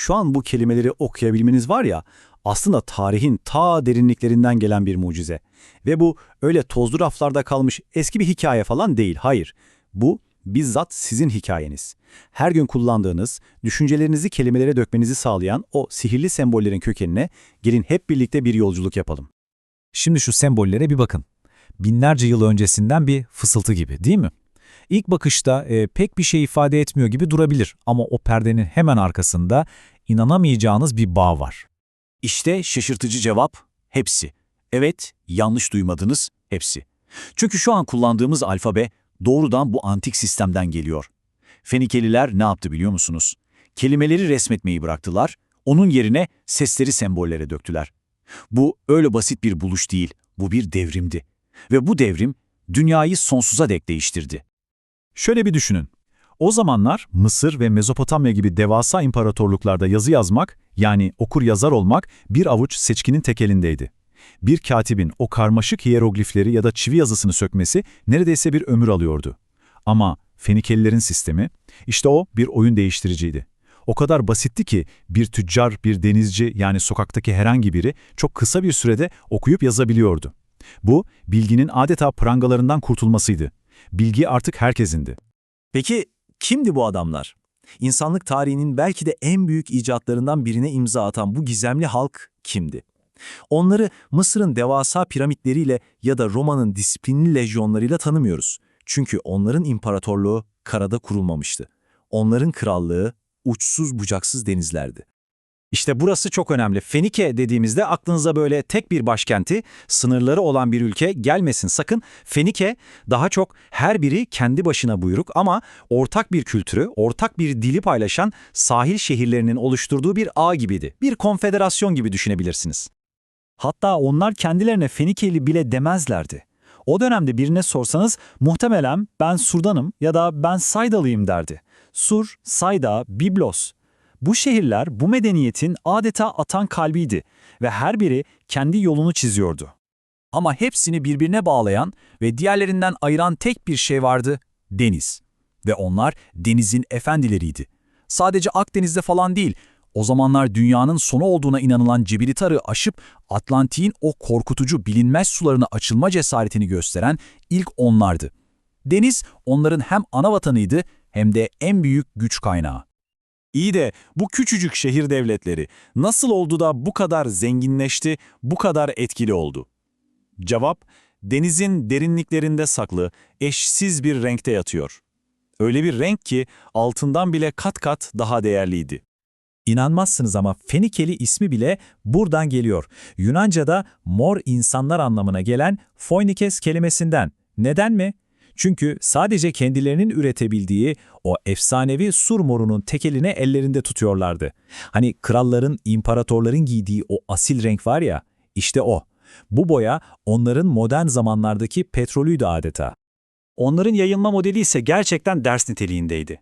şu an bu kelimeleri okuyabilmeniz var ya, aslında tarihin ta derinliklerinden gelen bir mucize. Ve bu öyle tozlu raflarda kalmış eski bir hikaye falan değil, hayır. Bu bizzat sizin hikayeniz. Her gün kullandığınız, düşüncelerinizi kelimelere dökmenizi sağlayan o sihirli sembollerin kökenine gelin hep birlikte bir yolculuk yapalım. Şimdi şu sembollere bir bakın. Binlerce yıl öncesinden bir fısıltı gibi değil mi? İlk bakışta e, pek bir şey ifade etmiyor gibi durabilir ama o perdenin hemen arkasında inanamayacağınız bir bağ var. İşte şaşırtıcı cevap, hepsi. Evet, yanlış duymadınız, hepsi. Çünkü şu an kullandığımız alfabe doğrudan bu antik sistemden geliyor. Fenikeliler ne yaptı biliyor musunuz? Kelimeleri resmetmeyi bıraktılar, onun yerine sesleri sembollere döktüler. Bu öyle basit bir buluş değil, bu bir devrimdi. Ve bu devrim dünyayı sonsuza dek değiştirdi. Şöyle bir düşünün. O zamanlar Mısır ve Mezopotamya gibi devasa imparatorluklarda yazı yazmak, yani okur yazar olmak bir avuç seçkinin tek elindeydi. Bir katibin o karmaşık hieroglifleri ya da çivi yazısını sökmesi neredeyse bir ömür alıyordu. Ama Fenikelilerin sistemi, işte o bir oyun değiştiriciydi. O kadar basitti ki bir tüccar, bir denizci yani sokaktaki herhangi biri çok kısa bir sürede okuyup yazabiliyordu. Bu, bilginin adeta prangalarından kurtulmasıydı. Bilgi artık herkesindi. Peki kimdi bu adamlar? İnsanlık tarihinin belki de en büyük icatlarından birine imza atan bu gizemli halk kimdi? Onları Mısır'ın devasa piramitleriyle ya da Roma'nın disiplinli lejyonlarıyla tanımıyoruz. Çünkü onların imparatorluğu karada kurulmamıştı. Onların krallığı uçsuz bucaksız denizlerdi. İşte burası çok önemli. Fenike dediğimizde aklınıza böyle tek bir başkenti, sınırları olan bir ülke gelmesin sakın. Fenike daha çok her biri kendi başına buyruk ama ortak bir kültürü, ortak bir dili paylaşan sahil şehirlerinin oluşturduğu bir ağ gibiydi. Bir konfederasyon gibi düşünebilirsiniz. Hatta onlar kendilerine Fenikeli bile demezlerdi. O dönemde birine sorsanız muhtemelen ben Sur'danım ya da ben Saydalıyım derdi. Sur, Sayda, Biblos. Bu şehirler bu medeniyetin adeta atan kalbiydi ve her biri kendi yolunu çiziyordu. Ama hepsini birbirine bağlayan ve diğerlerinden ayıran tek bir şey vardı, deniz. Ve onlar denizin efendileriydi. Sadece Akdeniz'de falan değil, o zamanlar dünyanın sonu olduğuna inanılan Cibilitar'ı aşıp Atlantik'in o korkutucu bilinmez sularına açılma cesaretini gösteren ilk onlardı. Deniz onların hem ana vatanıydı hem de en büyük güç kaynağı. İyi de bu küçücük şehir devletleri nasıl oldu da bu kadar zenginleşti, bu kadar etkili oldu? Cevap, denizin derinliklerinde saklı, eşsiz bir renkte yatıyor. Öyle bir renk ki altından bile kat kat daha değerliydi. İnanmazsınız ama Fenikeli ismi bile buradan geliyor. Yunanca'da mor insanlar anlamına gelen Phoenikes kelimesinden. Neden mi? Çünkü sadece kendilerinin üretebildiği o efsanevi sur morunun tekelini ellerinde tutuyorlardı. Hani kralların, imparatorların giydiği o asil renk var ya, işte o. Bu boya onların modern zamanlardaki petrolüydü adeta. Onların yayılma modeli ise gerçekten ders niteliğindeydi.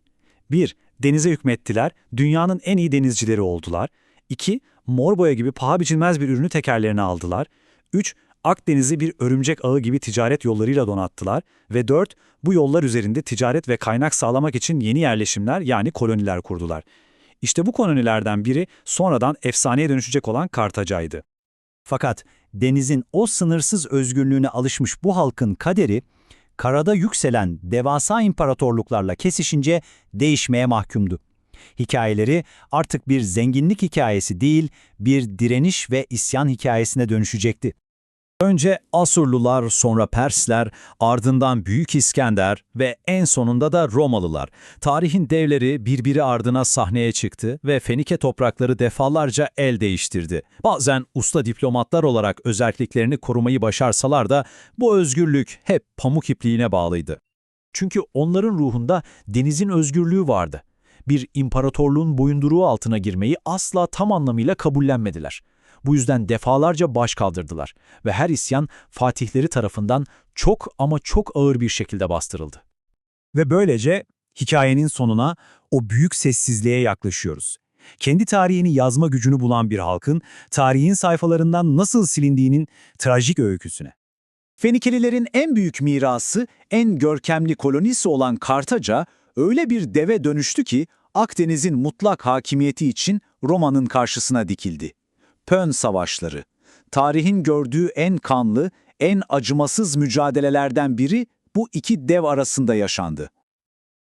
1. Denize hükmettiler, dünyanın en iyi denizcileri oldular. 2. Mor boya gibi paha biçilmez bir ürünü tekerlerine aldılar. 3. Akdeniz'i bir örümcek ağı gibi ticaret yollarıyla donattılar. Ve 4. Bu yollar üzerinde ticaret ve kaynak sağlamak için yeni yerleşimler yani koloniler kurdular. İşte bu kolonilerden biri sonradan efsaneye dönüşecek olan Kartaca'ydı. Fakat denizin o sınırsız özgürlüğüne alışmış bu halkın kaderi, karada yükselen devasa imparatorluklarla kesişince değişmeye mahkumdu. Hikayeleri artık bir zenginlik hikayesi değil, bir direniş ve isyan hikayesine dönüşecekti. Önce Asurlular, sonra Persler, ardından Büyük İskender ve en sonunda da Romalılar. Tarihin devleri birbiri ardına sahneye çıktı ve Fenike toprakları defalarca el değiştirdi. Bazen usta diplomatlar olarak özelliklerini korumayı başarsalar da bu özgürlük hep pamuk ipliğine bağlıydı. Çünkü onların ruhunda denizin özgürlüğü vardı. Bir imparatorluğun boyunduruğu altına girmeyi asla tam anlamıyla kabullenmediler. Bu yüzden defalarca baş kaldırdılar ve her isyan fatihleri tarafından çok ama çok ağır bir şekilde bastırıldı. Ve böylece hikayenin sonuna, o büyük sessizliğe yaklaşıyoruz. Kendi tarihini yazma gücünü bulan bir halkın, tarihin sayfalarından nasıl silindiğinin trajik öyküsüne. Fenikelilerin en büyük mirası, en görkemli kolonisi olan Kartaca öyle bir deve dönüştü ki Akdeniz'in mutlak hakimiyeti için Roma'nın karşısına dikildi. Pön Savaşları. Tarihin gördüğü en kanlı, en acımasız mücadelelerden biri bu iki dev arasında yaşandı.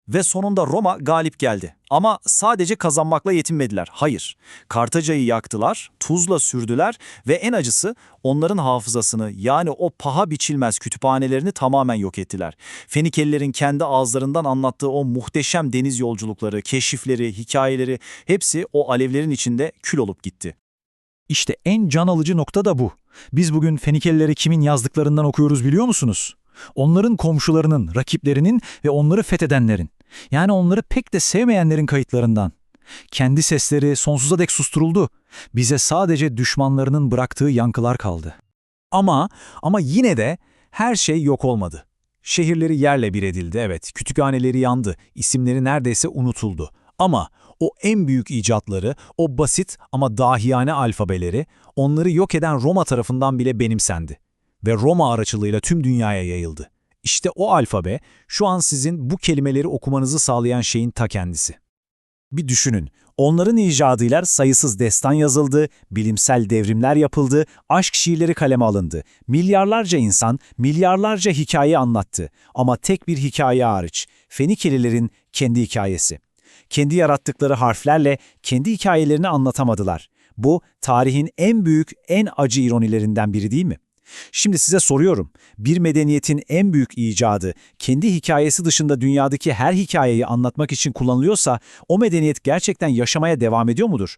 Ve sonunda Roma galip geldi. Ama sadece kazanmakla yetinmediler. Hayır. Kartaca'yı yaktılar, tuzla sürdüler ve en acısı onların hafızasını yani o paha biçilmez kütüphanelerini tamamen yok ettiler. Fenikelilerin kendi ağızlarından anlattığı o muhteşem deniz yolculukları, keşifleri, hikayeleri hepsi o alevlerin içinde kül olup gitti. İşte en can alıcı nokta da bu. Biz bugün Fenikelileri kimin yazdıklarından okuyoruz biliyor musunuz? Onların komşularının, rakiplerinin ve onları fethedenlerin. Yani onları pek de sevmeyenlerin kayıtlarından. Kendi sesleri sonsuza dek susturuldu. Bize sadece düşmanlarının bıraktığı yankılar kaldı. Ama, ama yine de her şey yok olmadı. Şehirleri yerle bir edildi, evet. Kütüphaneleri yandı, isimleri neredeyse unutuldu. Ama o en büyük icatları, o basit ama dahiyane alfabeleri, onları yok eden Roma tarafından bile benimsendi. Ve Roma aracılığıyla tüm dünyaya yayıldı. İşte o alfabe, şu an sizin bu kelimeleri okumanızı sağlayan şeyin ta kendisi. Bir düşünün, onların icadıyla sayısız destan yazıldı, bilimsel devrimler yapıldı, aşk şiirleri kaleme alındı. Milyarlarca insan, milyarlarca hikaye anlattı. Ama tek bir hikaye hariç, Fenikelilerin kendi hikayesi. Kendi yarattıkları harflerle kendi hikayelerini anlatamadılar. Bu, tarihin en büyük, en acı ironilerinden biri değil mi? Şimdi size soruyorum, bir medeniyetin en büyük icadı kendi hikayesi dışında dünyadaki her hikayeyi anlatmak için kullanılıyorsa o medeniyet gerçekten yaşamaya devam ediyor mudur?